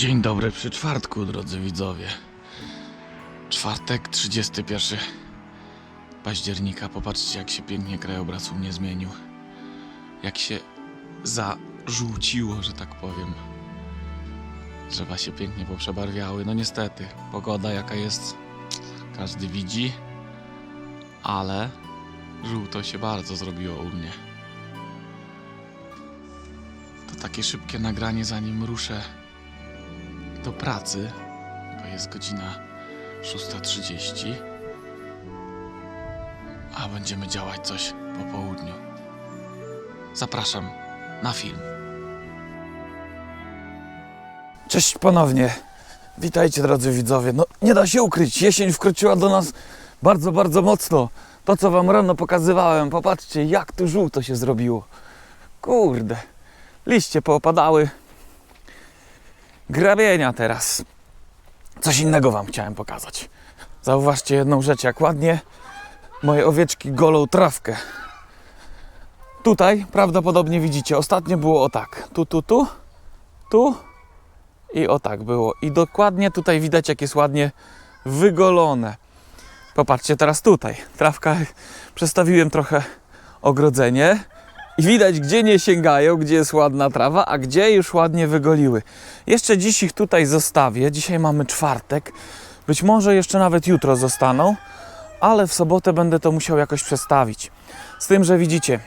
Dzień dobry przy czwartku, drodzy widzowie. Czwartek, 31 października. Popatrzcie, jak się pięknie krajobraz u mnie zmienił. Jak się zażółciło, że tak powiem. Drzewa się pięknie poprzebarwiały. No niestety, pogoda jaka jest, każdy widzi. Ale żółto się bardzo zrobiło u mnie. To takie szybkie nagranie, zanim ruszę do pracy, bo jest godzina 6.30, a będziemy działać coś po południu. Zapraszam na film. Cześć ponownie. Witajcie drodzy widzowie. No nie da się ukryć, jesień wkroczyła do nas bardzo, bardzo mocno. To co wam rano pokazywałem, popatrzcie jak tu żółto się zrobiło. Kurde, liście poopadały. Grabienia teraz. Coś innego wam chciałem pokazać. Zauważcie jedną rzecz, jak ładnie moje owieczki golą trawkę. Tutaj prawdopodobnie widzicie, ostatnio było o tak. Tu, tu, tu, tu i o tak było. I dokładnie tutaj widać, jak jest ładnie wygolone. Popatrzcie teraz tutaj. Trawka, przestawiłem trochę ogrodzenie i widać, gdzie nie sięgają, gdzie jest ładna trawa, a gdzie już ładnie wygoliły. Jeszcze dziś ich tutaj zostawię. Dzisiaj mamy czwartek. Być może jeszcze nawet jutro zostaną, ale w sobotę będę to musiał jakoś przestawić. Z tym, że widzicie,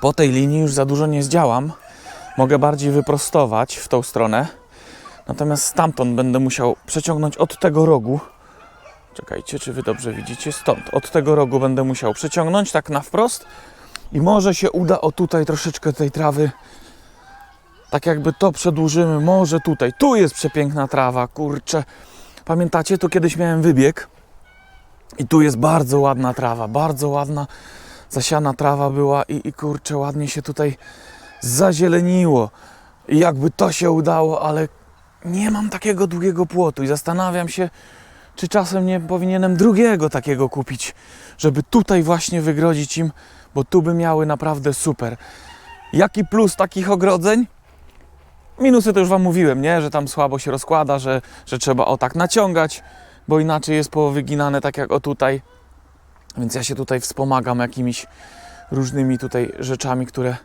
po tej linii już za dużo nie zdziałam. Mogę bardziej wyprostować w tą stronę. Natomiast stamtąd będę musiał przeciągnąć od tego rogu. Czekajcie, czy wy dobrze widzicie? Stąd, od tego rogu będę musiał przeciągnąć tak na wprost. I może się uda o tutaj troszeczkę tej trawy. Tak jakby to przedłużymy, może tutaj. Tu jest przepiękna trawa, kurczę. Pamiętacie, tu kiedyś miałem wybieg. I tu jest bardzo ładna trawa, bardzo ładna zasiana trawa była i, i kurczę, ładnie się tutaj zazieleniło. I jakby to się udało, ale nie mam takiego długiego płotu i zastanawiam się, czy czasem nie powinienem drugiego takiego kupić, żeby tutaj właśnie wygrodzić im, bo tu by miały naprawdę super. Jaki plus takich ogrodzeń? Minusy to już Wam mówiłem, nie? Że tam słabo się rozkłada, że, że trzeba o tak naciągać, bo inaczej jest powyginane tak jak o tutaj. Więc ja się tutaj wspomagam jakimiś różnymi tutaj rzeczami, które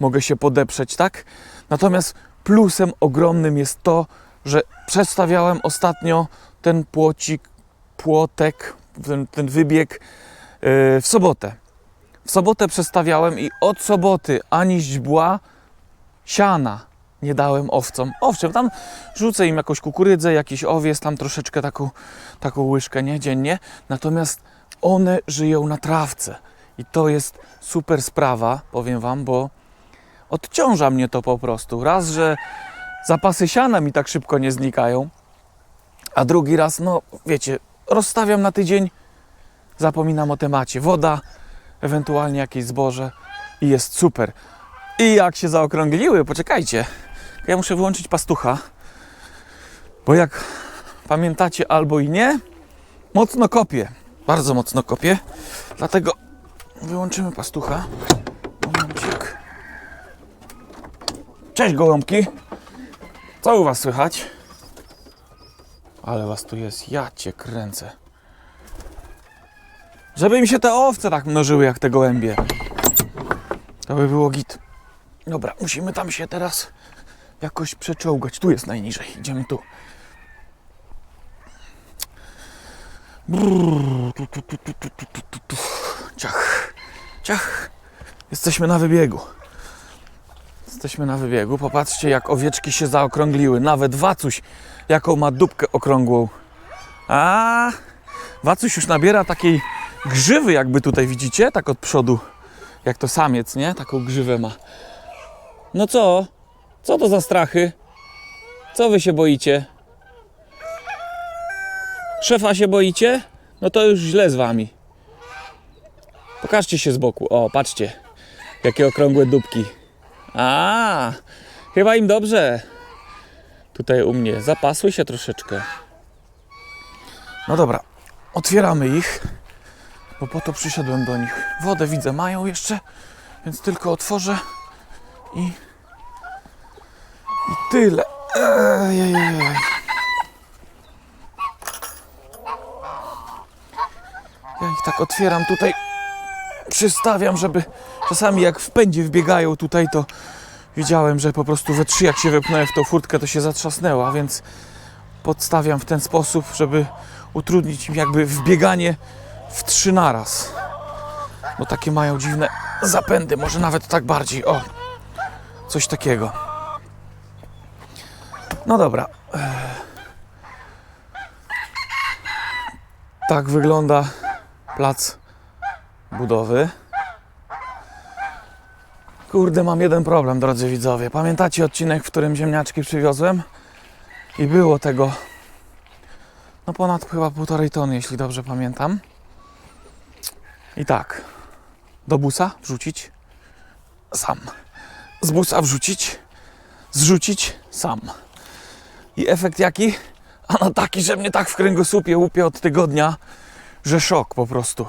mogę się podeprzeć, tak? Natomiast plusem ogromnym jest to, że przestawiałem ostatnio ten płocik, płotek, ten, ten wybieg yy, w sobotę. W sobotę przestawiałem i od soboty ani źdźbła siana nie dałem owcom. Owszem, tam rzucę im jakąś kukurydzę, jakiś owiec, tam troszeczkę taką, taką łyżkę, nie, dziennie. Natomiast one żyją na trawce. I to jest super sprawa, powiem Wam, bo odciąża mnie to po prostu. Raz, że zapasy siana mi tak szybko nie znikają, a drugi raz, no wiecie, rozstawiam na tydzień, zapominam o temacie. Woda, ewentualnie jakieś zboże i jest super. I jak się zaokrągliły, poczekajcie, ja muszę wyłączyć pastucha, bo jak pamiętacie albo i nie, mocno kopię, bardzo mocno kopię, dlatego wyłączymy pastucha. Momencik. Cześć gołąbki. Co u was słychać? Ale was tu jest, ja cię kręcę. Żeby mi się te owce tak mnożyły jak te gołębie. To by było git. Dobra, musimy tam się teraz jakoś przeczołgać. Tu jest najniżej. Idziemy tu. Brrr, tu, tu, tu, tu, tu, tu, tu, tu. Ciach, ciach. Jesteśmy na wybiegu. Jesteśmy na wybiegu. Popatrzcie, jak owieczki się zaokrągliły. Nawet Wacuś, jaką ma dupkę okrągłą. A, Wacuś już nabiera takiej grzywy, jakby tutaj widzicie, tak od przodu. Jak to samiec, nie? Taką grzywę ma. No co? Co to za strachy? Co wy się boicie? Szefa się boicie? No to już źle z wami. Pokażcie się z boku. O, patrzcie. Jakie okrągłe dupki. A, chyba im dobrze. Tutaj u mnie zapasły się troszeczkę. No dobra, otwieramy ich, bo po to przyszedłem do nich. Wodę widzę, mają jeszcze, więc tylko otworzę i, i tyle. Ejejej. Ja ich tak otwieram tutaj, przystawiam, żeby czasami jak w pędzie wbiegają tutaj, to widziałem, że po prostu we trzy jak się wepnąłem w tą furtkę, to się zatrzasnęła, więc podstawiam w ten sposób, żeby utrudnić im jakby wbieganie w trzy naraz. Bo takie mają dziwne zapędy, może nawet tak bardziej. O, coś takiego. No dobra. Tak wygląda plac budowy. Kurde, mam jeden problem, drodzy widzowie. Pamiętacie odcinek, w którym ziemniaczki przywiozłem? I było tego no ponad chyba półtorej tony, jeśli dobrze pamiętam. I tak, do busa wrzucić sam. Z busa wrzucić, zrzucić sam. I efekt jaki? Ano taki, że mnie tak w kręgosłupie łupie od tygodnia, że szok po prostu.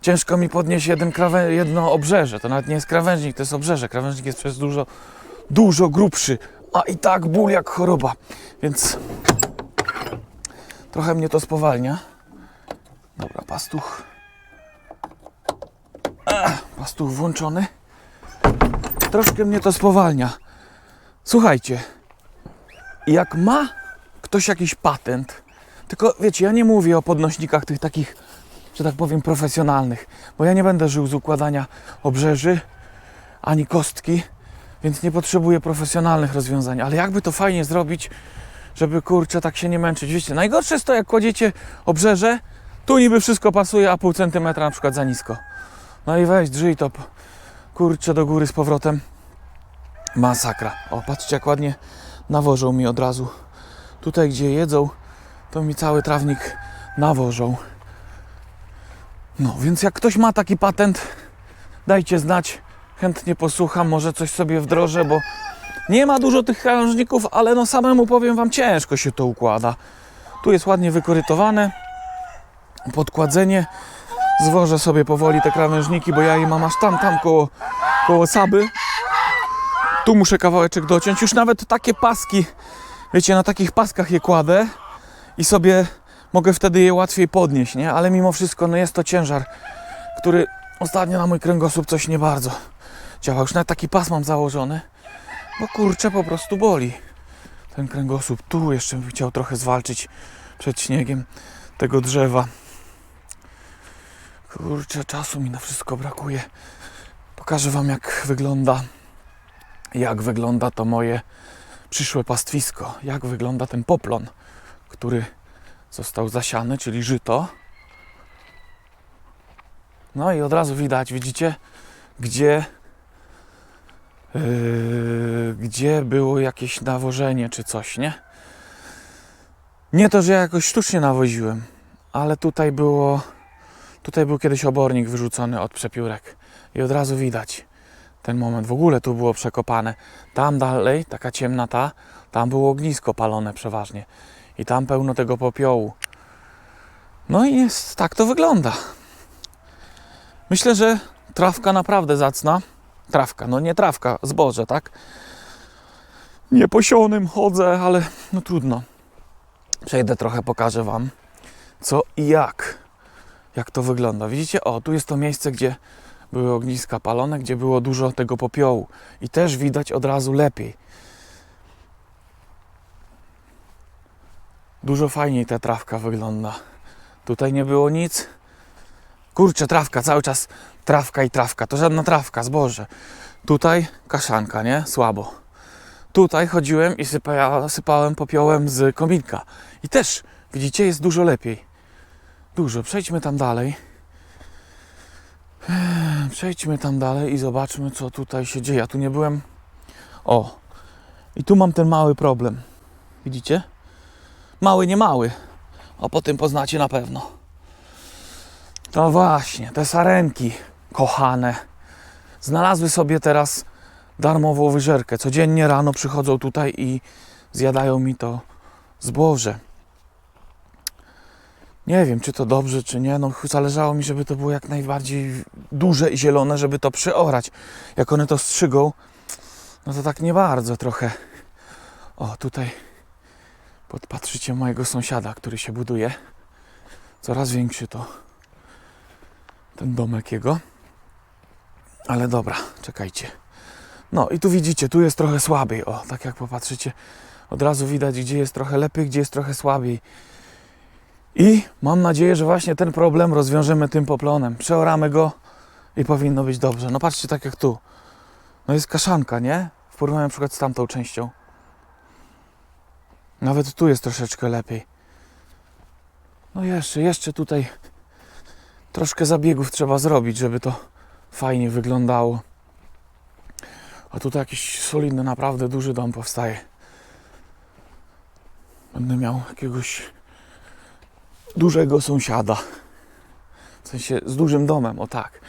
Ciężko mi podnieść jeden krawę, jedno obrzeże. To nawet nie jest krawężnik, to jest obrzeże. Krawężnik jest przez dużo, dużo grubszy. A i tak ból jak choroba. Więc trochę mnie to spowalnia. Dobra, pastuch. Ech, pastuch włączony. Troszkę mnie to spowalnia. Słuchajcie, jak ma ktoś jakiś patent, tylko wiecie, ja nie mówię o podnośnikach tych takich, że tak powiem, profesjonalnych, bo ja nie będę żył z układania obrzeży ani kostki, więc nie potrzebuję profesjonalnych rozwiązań, ale jakby to fajnie zrobić, żeby kurczę tak się nie męczyć. Wiecie, najgorsze jest to, jak kładziecie obrzeże, tu niby wszystko pasuje, a pół centymetra na przykład za nisko. No i weź, drzyj to kurczę do góry z powrotem. Masakra. O, patrzcie jak ładnie nawożą mi od razu. Tutaj, gdzie jedzą, to mi cały trawnik nawożą. No, więc jak ktoś ma taki patent, dajcie znać. Chętnie posłucham, może coś sobie wdrożę, bo nie ma dużo tych krawężników, ale no samemu powiem Wam, ciężko się to układa. Tu jest ładnie wykorytowane. Podkładzenie. Zwożę sobie powoli te krawężniki, bo ja je mam aż tam, tam koło, koło Saby. Tu muszę kawałeczek dociąć. Już nawet takie paski, wiecie, na takich paskach je kładę i sobie mogę wtedy je łatwiej podnieść, nie? Ale mimo wszystko, no jest to ciężar, który ostatnio na mój kręgosłup coś nie bardzo działa. Już nawet taki pas mam założony, bo kurczę po prostu boli ten kręgosłup. Tu jeszcze bym chciał trochę zwalczyć przed śniegiem tego drzewa. Kurczę, czasu mi na wszystko brakuje. Pokażę Wam, jak wygląda, jak wygląda to moje przyszłe pastwisko. Jak wygląda ten poplon, który został zasiany, czyli żyto. No i od razu widać, widzicie, gdzie, yy, gdzie było jakieś nawożenie czy coś, nie? Nie to, że ja jakoś sztucznie nawoziłem, ale tutaj było, tutaj był kiedyś obornik wyrzucony od przepiórek i od razu widać ten moment. W ogóle tu było przekopane. Tam dalej, taka ciemna ta, tam było ognisko palone przeważnie i tam pełno tego popiołu. No i jest, tak to wygląda. Myślę, że trawka naprawdę zacna. Trawka, no nie trawka, zboże, tak? Nie posionym chodzę, ale no trudno. Przejdę trochę, pokażę Wam co i jak. Jak to wygląda. Widzicie? O, tu jest to miejsce, gdzie były ogniska palone, gdzie było dużo tego popiołu. I też widać od razu lepiej. Dużo fajniej ta trawka wygląda. Tutaj nie było nic. Kurczę, trawka, cały czas trawka i trawka. To żadna trawka, zboże. Tutaj kaszanka, nie? Słabo. Tutaj chodziłem i sypa, sypałem popiołem z kominka. I też, widzicie, jest dużo lepiej. Dużo. Przejdźmy tam dalej. Eee, Przejdźmy tam dalej i zobaczmy, co tutaj się dzieje. Ja tu nie byłem. O, i tu mam ten mały problem. Widzicie? Mały, nie mały. A po tym poznacie na pewno. To właśnie, te sarenki kochane znalazły sobie teraz darmową wyżerkę. Codziennie rano przychodzą tutaj i zjadają mi to zboże. Nie wiem, czy to dobrze, czy nie. No, zależało mi, żeby to było jak najbardziej duże i zielone, żeby to przeorać. Jak one to strzygą, no to tak nie bardzo trochę. O, tutaj podpatrzycie mojego sąsiada, który się buduje. Coraz większy to ten domek jego. Ale dobra, czekajcie. No i tu widzicie, tu jest trochę słabiej. O, tak jak popatrzycie, od razu widać, gdzie jest trochę lepiej, gdzie jest trochę słabiej. I mam nadzieję, że właśnie ten problem rozwiążemy tym poplonem. Przeoramy go i powinno być dobrze. No patrzcie, tak jak tu. No jest kaszanka, nie? W porównaniu na przykład z tamtą częścią. Nawet tu jest troszeczkę lepiej. No jeszcze, jeszcze tutaj troszkę zabiegów trzeba zrobić, żeby to fajnie wyglądało. A tutaj jakiś solidny, naprawdę duży dom powstaje. Będę miał jakiegoś dużego sąsiada. W sensie z dużym domem, o tak.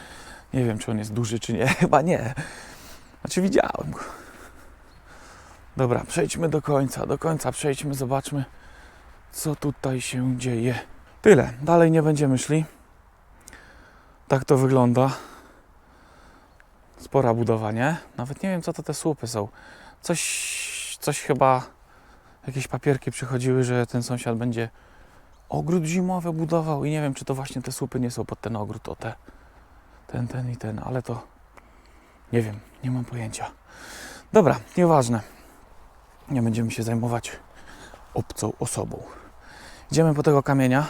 Nie wiem, czy on jest duży, czy nie. Chyba nie. Znaczy widziałem go. Dobra, przejdźmy do końca. Do końca przejdźmy, zobaczmy, co tutaj się dzieje. Tyle. Dalej nie będziemy szli. Tak to wygląda. Spora budowa, nie? Nawet nie wiem, co to te słupy są. Coś, coś chyba, jakieś papierki przychodziły, że ten sąsiad będzie ogród zimowy budował i nie wiem, czy to właśnie te słupy nie są pod ten ogród, o te, ten, ten i ten, ale to nie wiem, nie mam pojęcia. Dobra, nieważne. Nie będziemy się zajmować obcą osobą. Idziemy po tego kamienia.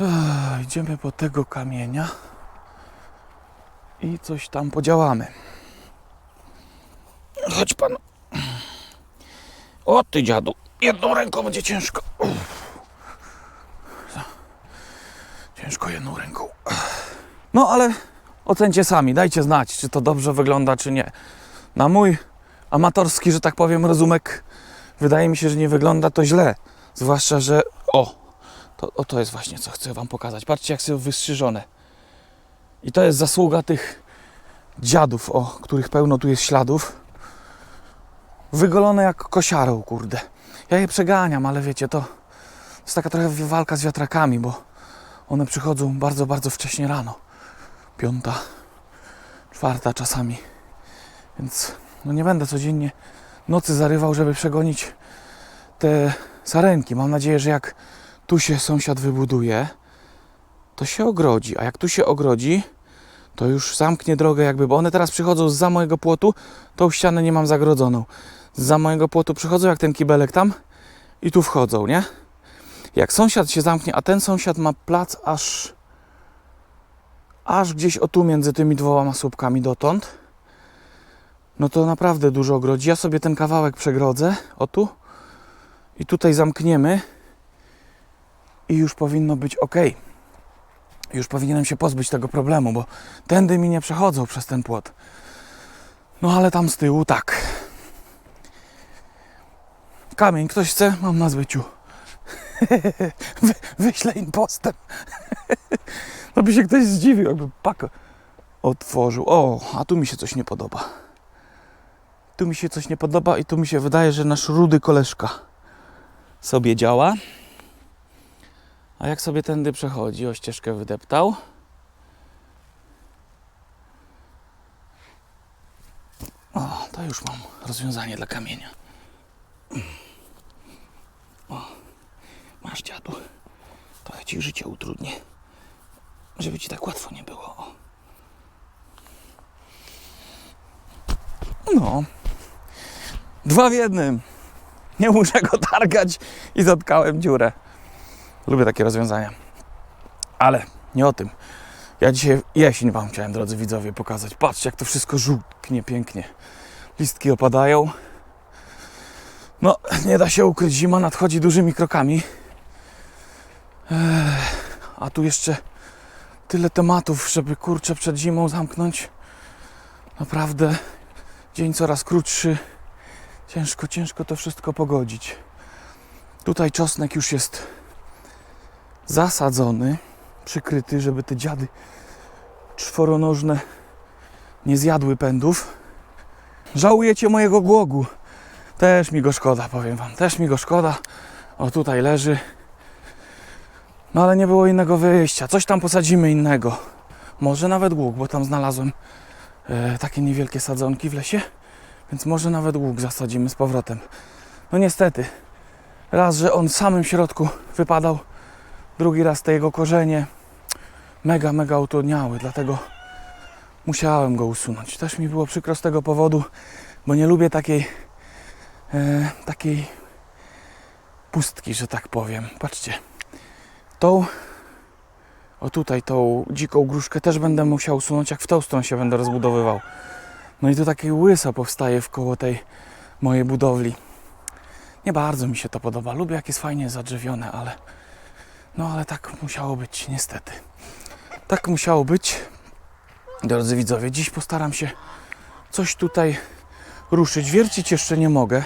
Ech, idziemy po tego kamienia i coś tam podziałamy. Chodź pan. O ty dziadu, jedną ręką będzie ciężko. Ciężko jedną ręką. No ale ocencie sami, dajcie znać, czy to dobrze wygląda, czy nie. Na mój amatorski, że tak powiem, rozumek wydaje mi się, że nie wygląda to źle. Zwłaszcza, że o, to, o, to jest właśnie co chcę Wam pokazać. Patrzcie, jak są wystrzyżone. I to jest zasługa tych dziadów, o których pełno tu jest śladów. Wygolone jak kosiarą, kurde. Ja je przeganiam, ale wiecie, to jest taka trochę walka z wiatrakami, bo one przychodzą bardzo, bardzo wcześnie rano. Piąta, czwarta czasami. Więc no nie będę codziennie nocy zarywał, żeby przegonić te sarenki. Mam nadzieję, że jak tu się sąsiad wybuduje, to się ogrodzi. A jak tu się ogrodzi, to już zamknie drogę jakby, bo one teraz przychodzą za mojego płotu, tą ścianę nie mam zagrodzoną. Za mojego płotu przychodzą jak ten kibelek tam i tu wchodzą, nie? Jak sąsiad się zamknie, a ten sąsiad ma plac aż aż gdzieś o tu między tymi dwoma słupkami dotąd, no to naprawdę dużo ogrodzi. Ja sobie ten kawałek przegrodzę, o tu i tutaj zamkniemy i już powinno być ok. Już powinienem się pozbyć tego problemu, bo tędy mi nie przechodzą przez ten płot. No ale tam z tyłu tak. Kamień ktoś chce? Mam na zbyciu. Wy, wyślę im postem. to by się ktoś zdziwił, jakby pakę otworzył. O, a tu mi się coś nie podoba. Tu mi się coś nie podoba i tu mi się wydaje, że nasz rudy koleżka sobie działa. A jak sobie tędy przechodzi, o ścieżkę wydeptał. O, to już mam rozwiązanie dla kamienia. O, masz dziadu. Trochę ci życie utrudnię. Żeby ci tak łatwo nie było. O. No. Dwa w jednym. Nie muszę go targać i zatkałem dziurę. Lubię takie rozwiązania. Ale nie o tym. Ja dzisiaj jesień Wam chciałem, drodzy widzowie, pokazać. Patrzcie, jak to wszystko żółknie pięknie. Listki opadają. No, nie da się ukryć, zima nadchodzi dużymi krokami. Ech, a tu jeszcze tyle tematów, żeby kurczę przed zimą zamknąć. Naprawdę dzień coraz krótszy. Ciężko, ciężko to wszystko pogodzić. Tutaj czosnek już jest zasadzony, przykryty, żeby te dziady czworonożne nie zjadły pędów. Żałujecie mojego głogu. Też mi go szkoda, powiem wam. Też mi go szkoda. O, tutaj leży. No ale nie było innego wyjścia. Coś tam posadzimy innego. Może nawet głóg, bo tam znalazłem e, takie niewielkie sadzonki w lesie. Więc może nawet łuk zasadzimy z powrotem. No niestety, raz, że on w samym środku wypadał, drugi raz te jego korzenie mega, mega utrudniały, dlatego musiałem go usunąć. Też mi było przykro z tego powodu, bo nie lubię takiej e, takiej pustki, że tak powiem. Patrzcie, tą o tutaj tą dziką gruszkę też będę musiał usunąć, jak w tą stronę się będę rozbudowywał. No i tu takie łyso powstaje w koło tej mojej budowli. Nie bardzo mi się to podoba. Lubię jak jest fajnie zadrzewione, ale no ale tak musiało być niestety. Tak musiało być. Drodzy widzowie, dziś postaram się coś tutaj ruszyć. Wiercić jeszcze nie mogę.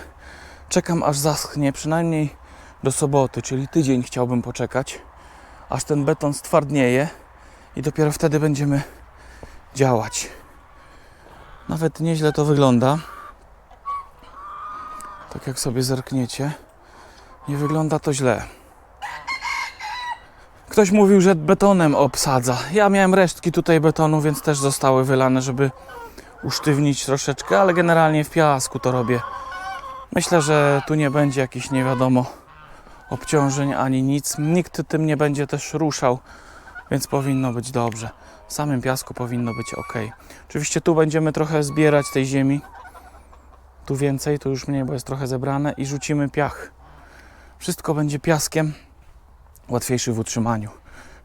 Czekam aż zaschnie, przynajmniej do soboty, czyli tydzień chciałbym poczekać, aż ten beton stwardnieje i dopiero wtedy będziemy działać. Nawet nieźle to wygląda. Tak jak sobie zerkniecie, nie wygląda to źle. Ktoś mówił, że betonem obsadza. Ja miałem resztki tutaj betonu, więc też zostały wylane, żeby usztywnić troszeczkę, ale generalnie w piasku to robię. Myślę, że tu nie będzie jakichś nie wiadomo obciążeń ani nic. Nikt tym nie będzie też ruszał, więc powinno być dobrze. W samym piasku powinno być ok. Oczywiście tu będziemy trochę zbierać tej ziemi. Tu więcej, tu już mniej, bo jest trochę zebrane i rzucimy piach. Wszystko będzie piaskiem, łatwiejszy w utrzymaniu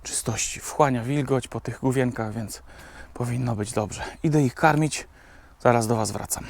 czystości. Wchłania wilgoć po tych główienkach, więc powinno być dobrze. Idę ich karmić, zaraz do Was wracam.